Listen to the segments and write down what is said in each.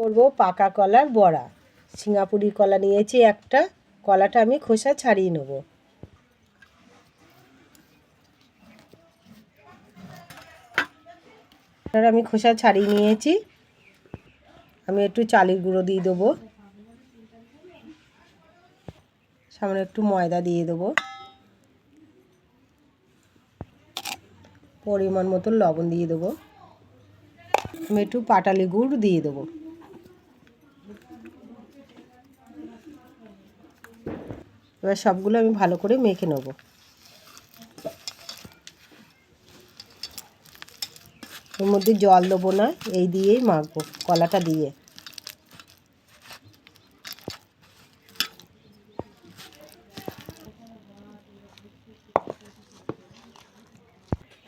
করব পাকা কলার বড়া। সিঙ্গাপুরি কলা নিয়েছি একটা, কলাটা আমি খোসা ছাড়িয়ে নেব। আমি খোসা ছাড়িয়ে নিয়েছি। আমি একটু চালের গুঁড়ো দিয়ে দেবো। সামনে একটু ময়দা দিয়ে দেবো। পরিমাণ মতো লবণ দিয়ে দেবো। আমি একটু পাটালি গুড় দিয়ে দেবো। এবার সবগুলো আমি ভালো করে মেখে নেব। এর মধ্যে জল দেবো না, এই দিয়েই মাখবো, কলাটা দিয়ে।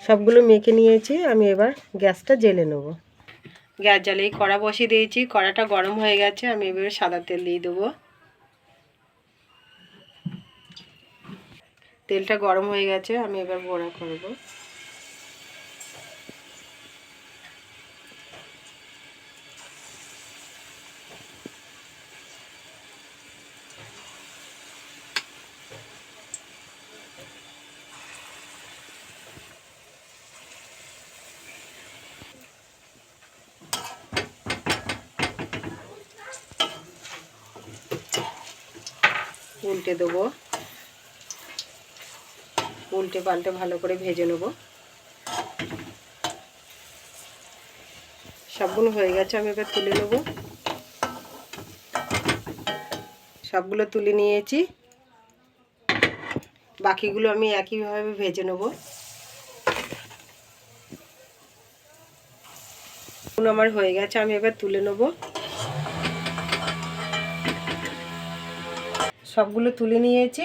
সবগুলো মেখে নিয়েছি, আমি এবার গ্যাসটা জেলে নেব। গ্যাস জ্বালিয়ে কড়া বসিয়ে দিয়েছি, কড়াটা গরম হয়ে গেছে, আমি এবার সাদা তেল দিয়ে দেবো। তেলটা গরম হয়ে গেছে আমি এবার বড়া করব। উল্টে দেবো। উল্টে পাল্টে ভালো করে ভেজে নেব। সবগুলো হয়ে গেছে, আমি এবার তুলে নেব। সবগুলো তুলে নিয়েছি। বাকিগুলো আমি একইভাবে ভেজে নেব। আমার হয়ে গেছে, আমি এবার তুলে নেব। সবগুলো তুলে নিয়েছি।